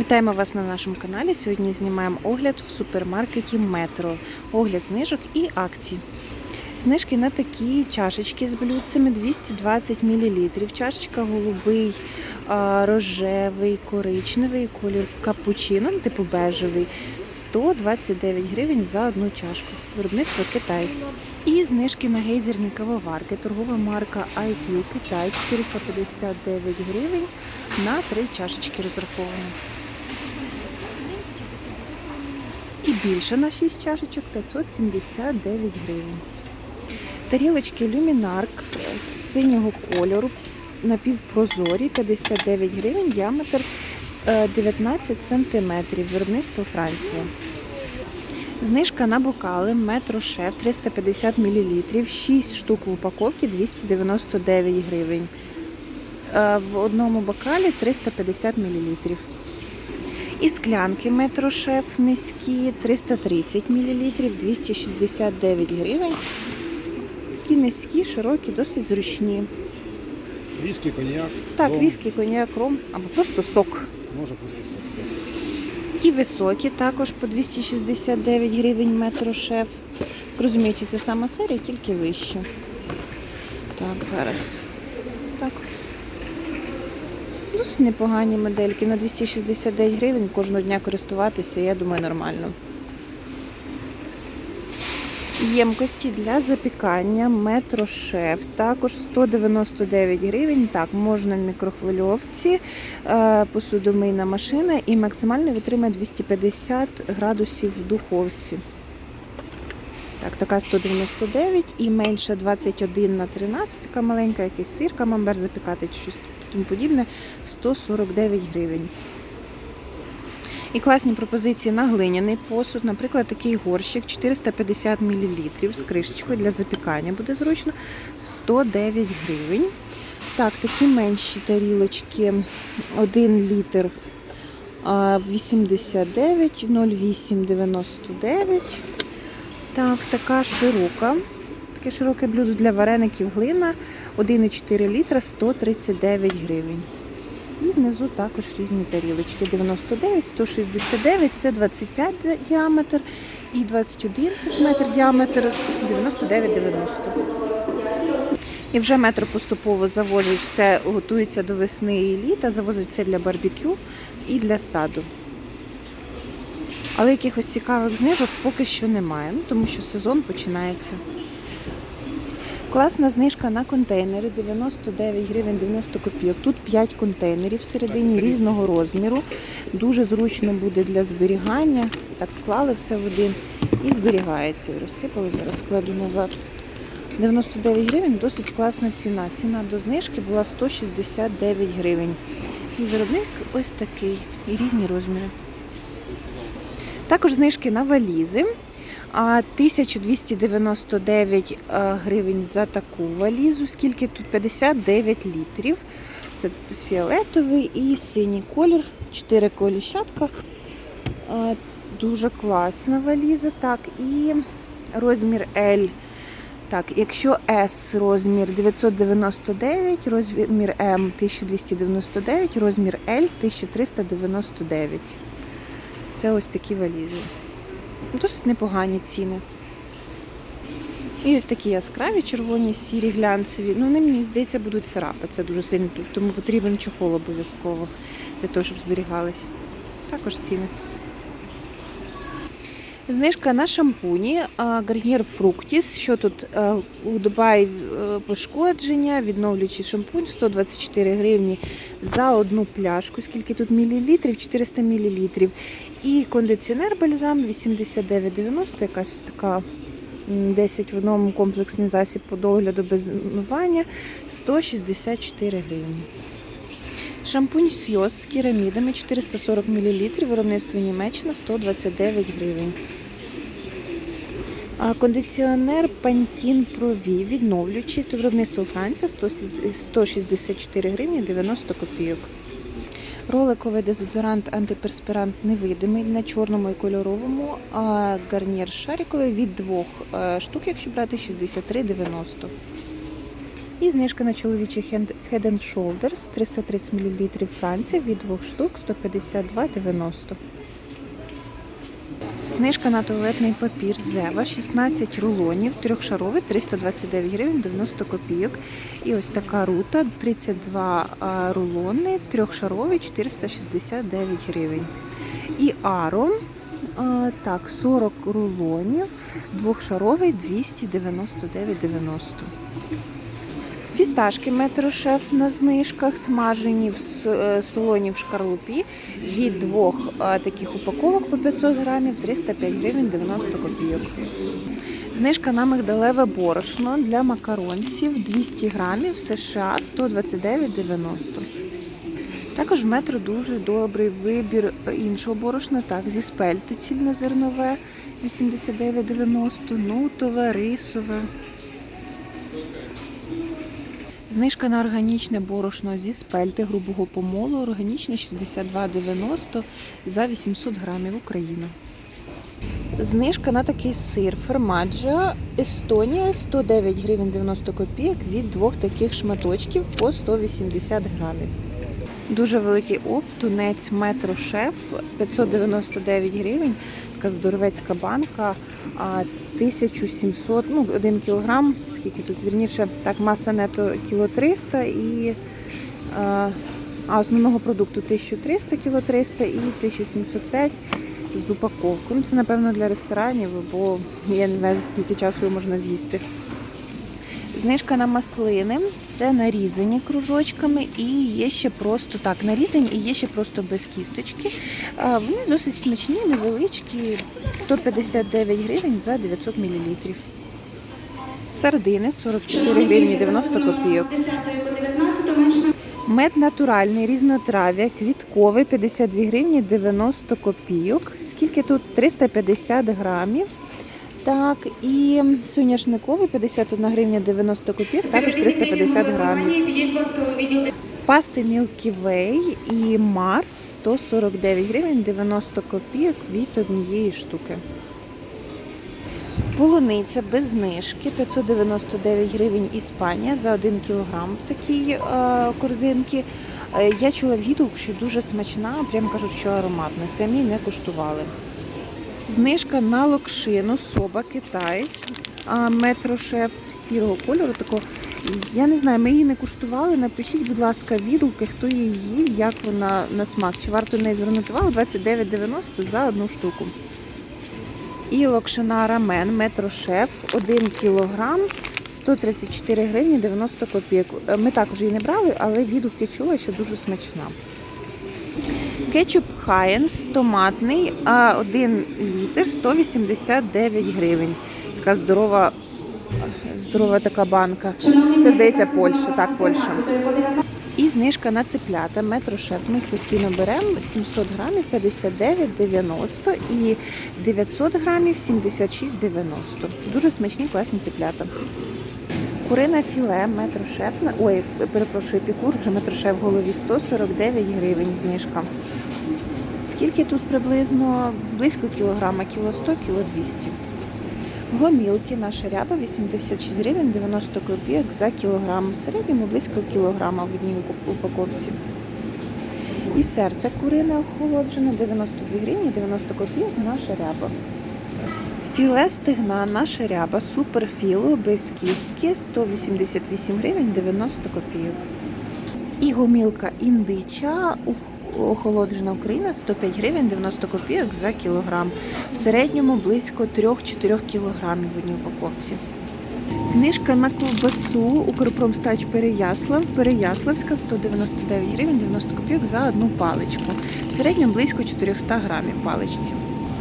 Вітаємо вас на нашому каналі. Сьогодні знімаємо огляд в супермаркеті Метро. Огляд знижок і акцій. Знижки на такі чашечки з блюдцями 220 мл. Чашечка голубий, рожевий, коричневий, колір капучино, ну, типу бежевий. 129 гривень за одну чашку. Виробництво Китай. І знижки на гейзерні кавоварки. Торгова марка IQ Китай 459 гривень на три чашечки розраховано. І більше на 6 чашечок 579 гривень. Тарілочки Люмінарк синього кольору напівпрозорі 59 гривень, діаметр е, 19 см, виробництво Франція. Знижка на бокали Метро Шеф 350 мл, 6 штук в упаковці 299 гривень. Е, В одному бокалі 350 мл. І склянки Метро Шеф низькі 330 мл, 269 гривень. Такі низькі, широкі, досить зручні. Віскі, коньяк. Так, ром, віскі, коньяк, ром або просто сок. Може просто сок. І високі також по 269 гривень метро шеф. Розумієте, це сама серія, тільки вище. Так, зараз. Досить непогані модельки. На 269 гривень кожного дня користуватися, я думаю, нормально. Ємкості для запікання метро шеф. Також 199 гривень. Так, можна в мікрохвильовці, е, посудомийна машина і максимально витримає 250 градусів в духовці. Так, така 199 і менше 21 на 13, така маленька, якийсь сир, камамбер запікати чи щось тому подібне, 149 гривень. І класні пропозиції на глиняний посуд. Наприклад, такий горщик 450 мл з кришечкою для запікання буде зручно 109 гривень. Так, такі менші тарілочки 1 літр а, 89, 0,899. Так, така широка. Таке широке блюдо для вареників глина 1,4 літра 139 гривень. І внизу також різні тарілочки. 99, 169, це 25 діаметр і 21 см діаметр 99,90. І вже метро поступово завозить все, готується до весни і літа, завозить все для барбекю і для саду. Але якихось цікавих знижок поки що немає, ну, тому що сезон починається. Класна знижка на контейнери 99 гривень 90 копійок. Тут 5 контейнерів всередині різного розміру. Дуже зручно буде для зберігання. Так склали все в один і зберігається. Розсипали, зараз складу назад. 99 гривень досить класна ціна. Ціна до знижки була 169 гривень. І виробник ось такий. І різні розміри. Також знижки на валізи. А 1299 е, гривень за таку валізу, скільки тут 59 літрів. Це фіолетовий і синій колір, 4 коліщатка. Е, Дуже класна валіза. Так, і розмір L. Так, якщо S розмір 999, розмір M 1299, розмір L 1399. Це ось такі валізи. Досить непогані ціни. І ось такі яскраві, червоні, сірі, глянцеві. Ну, вони, мені здається, будуть царапатися дуже сильно, тому потрібен чохол обов'язково для того, щоб зберігались. Також ціни. Знижка на шампуні Гарнір Фруктіс. Що тут е, у Дубаї е, пошкодження, відновлюючий шампунь 124 гривні за одну пляшку. Скільки тут мілілітрів? 400 мілілітрів. І кондиціонер бальзам 89,90, якась ось така 10 в одному комплексний засіб по догляду без вмивання 164 гривні. Шампунь Сйоз з керамідами 440 мл, виробництво Німеччина 129 гривень. Кондиціонер Pantene Pro V відновлюючий, виробництво Франція 164 гривні 90 копійок. Роликовий дезодорант антиперспірант невидимий на чорному і кольоровому, а гарнір шариковий від двох е, штук, якщо брати 63,90. І знижка на чоловічий Head and Shoulders 330 мл Франція від двох штук 152,90. Знижка на туалетний папір Зева 16 рулонів, трьохшаровий 329 гривень 90 копійок. І ось така рута 32 а, рулони, трьохшаровий 469 гривень. І Аро а, так, 40 рулонів, двохшаровий 299,90. Фісташки метрошеф на знижках, смажені в е, солоні в шкарлупі від двох е, таких упаковок по 500 грамів 305 гривень 90 копійок. Знижка на мигдалеве борошно для макаронців 200 грамів США 129,90. Також в метро дуже добрий вибір іншого борошна, так, зі спельти цільнозернове 89,90, нутове, рисове. Знижка на органічне борошно зі спельти грубого помолу, органічне 62,90 за 800 грамів Україна. Знижка на такий сир Фермаджа Естонія 109 гривень 90 копійок від двох таких шматочків по 180 грамів. Дуже великий оп, тунець метро шеф 599 гривень. Така здоровецька банка, а, 1700, ну 1 кілограм, скільки тут вірніше, так, маса нето кіло 300 і а, основного продукту 1300 кіло 300 і 1705 з упаковку. Ну це напевно для ресторанів, бо я не знаю за скільки часу його можна з'їсти. Знижка на маслини. Це нарізані кружочками і є ще просто так, нарізані і є ще просто без кісточки. Вони досить смачні, невеличкі, 159 гривень за 900 мл. Сардини 44 гривні 90 копійок. Мед натуральний, різнотрав'я, квітковий 52 гривні 90 копійок. Скільки тут? 350 грамів. Так, і соняшниковий 51 гривня 90 копійок, також 350 грамів. Пасти Milky Way і Марс 149 гривень 90 копійок від однієї штуки. Полуниця без знижки 599 гривень Іспанія за 1 кілограм в такій е, корзинці. Е, Я чула відгук, що дуже смачна, прям кажуть, що ароматна. Самі не куштували. Знижка на локшину Соба Китай. Метрошеф сірого кольору. Тако, я не знаю, ми її не куштували. Напишіть, будь ласка, відгуки, хто її їв, як вона на смак. Чи варто неї звернути увагу 29,90 за одну штуку. І локшина рамен Метрошеф 1 кілограм 134 гривні 90 копійок. Ми також її не брали, але відгуки чула, що дуже смачна. Кетчуп Хайенс томатний, а 1 літр 189 гривень. Така здорова, здорова така банка. Це здається Польща, так, Польща. І знижка на цеплята. Метро шеф. Ми їх постійно беремо 700 грамів 59,90 і 900 грамів 76,90. Дуже смачні, класні цеплята. Курине філе метро шеф. на- Ой, перепрошую, пікур вже метро шеф в голові 149 гривень знижка. Скільки тут приблизно? Близько кілограма, кіло 100, кіло 200. Гомілки наша ряба 86 гривень 90 копійок за кілограм. В середньому близько кілограма в одній упаковці. І серце курине охолоджене 92 гривні 90 копійок наша ряба. Філе стегна наша ряба суперфіло без кістки 188 гривень 90 копійок. І гомілка індича охолоджена Україна 105 гривень 90 копійок за кілограм. В середньому близько 3-4 кілограмів в одній упаковці. Знижка на ковбасу Укрпромстач Переяслав. Переяславська 199 гривень 90 копійок за одну паличку. В середньому близько 400 грамів паличці.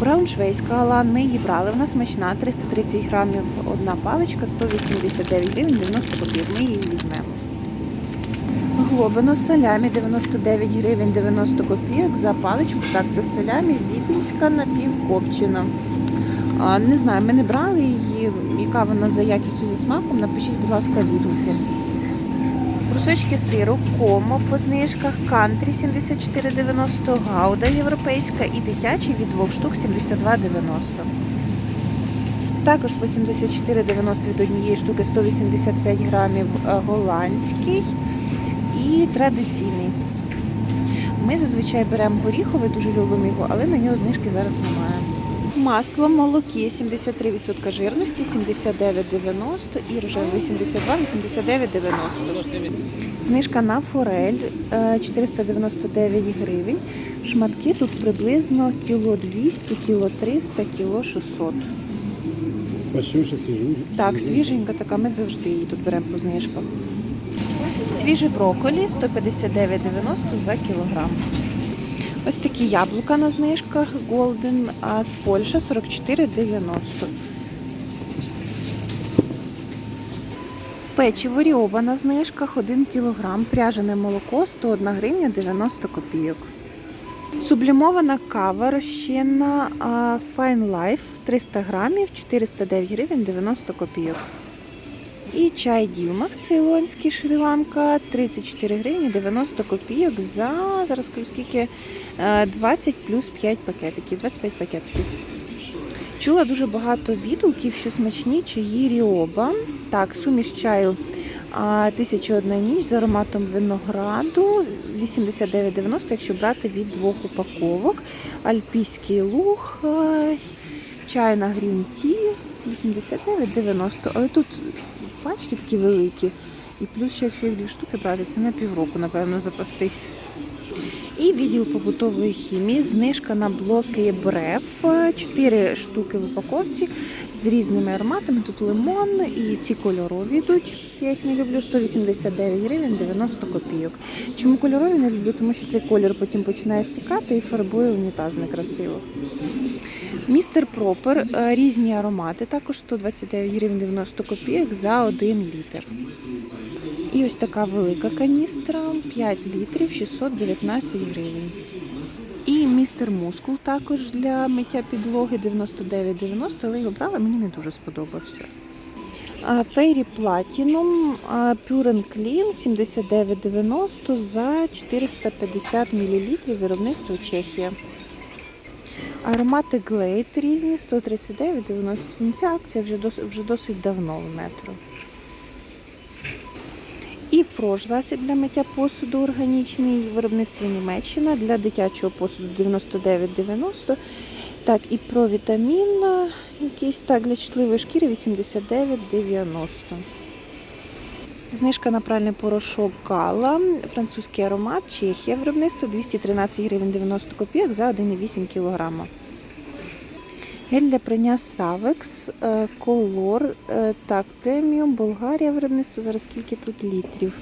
Брауншвейська Алан, ми її брали. Вона смачна, 330 грамів одна паличка, 189 гривень 90 копійок. Ми її візьмемо. Глобино салямі 99 гривень 90 копійок за паличку. Так, це салямі віденська напівкопчена. Не знаю, ми не брали її, яка вона за якістю за смаком. Напишіть, будь ласка, відгуки. Брусочки сиру, комо по знижках, кантрі 74,90, гауда європейська і дитячий від двох штук 72,90. Також по 74,90 від однієї штуки 185 грамів е, голландський і традиційний. Ми зазвичай беремо горіховий, дуже любимо його, але на нього знижки зараз немає. Масло молоки 73% жирності, 79,90 і рожеве 82, 89,90. Знижка на форель е, 499 гривень. Шматки тут приблизно кіло 200, кіло 300, кіло 600. Смачніше, свіжу. Так, свіженька така, ми завжди її тут беремо по знижкам. Свіжий брокколі 159,90 за кілограм. Ось такі яблука на знижках Golden, а з Польща 44,90. Печиво Ріоба на знижках 1 кг, пряжене молоко 101 гривня 90 копійок. Сублімована кава розчинна Fine Life 300 грамів 409 гривень 90 копійок. І чай Ділмах цейлонський Шрі-Ланка 34 гривні 90 копійок за зараз скажу скільки е, 20 плюс 5 пакетиків, 25 пакетиків. Чула дуже багато відгуків, що смачні чаї Ріоба. Так, суміш чаю а, 1001 ніч з ароматом винограду 89,90, якщо брати від двох упаковок. Альпійський луг, чай на грін-ті 89,90. Але тут пачки такі великі. І плюс, ще якщо їх дві штуки брати, це на півроку, напевно, запастись. І відділ побутової хімії, знижка на блоки бреф, 4 штуки в упаковці з різними ароматами. Тут лимон і ці кольорові йдуть. Я їх не люблю 189 гривень 90 копійок. Чому кольорові не люблю? Тому що цей колір потім починає стікати і фарбує унітаз некрасиво. Містер Пропер, е, різні аромати, також 129 гривень 90 копійок за 1 літр. І ось така велика каністра, 5 літрів, 619 гривень. І містер Мускул також для миття підлоги 99,90, але його брала, мені не дуже сподобався. Фейрі Platinum Pure Clean 79,90 за 450 мл виробництво Чехія. Аромати Glade різні 139,90. Ну, Ця акція вже досить, вже досить давно в метро. І фрош засіб для миття посуду органічний, виробництво Німеччина для дитячого посуду 99,90. Так, і про вітамін е, якийсь так для чутливої шкіри 89,90. Знижка на пральний порошок Гала, французький аромат, Чехія, виробництво 213 гривень 90 копійок за 1,8 кг. Гель для прання Savex, е, Color, е, так, преміум, Болгарія виробництво. Зараз скільки тут літрів?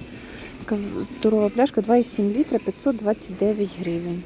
Здорова пляшка, 2,7 літра, 529 гривень.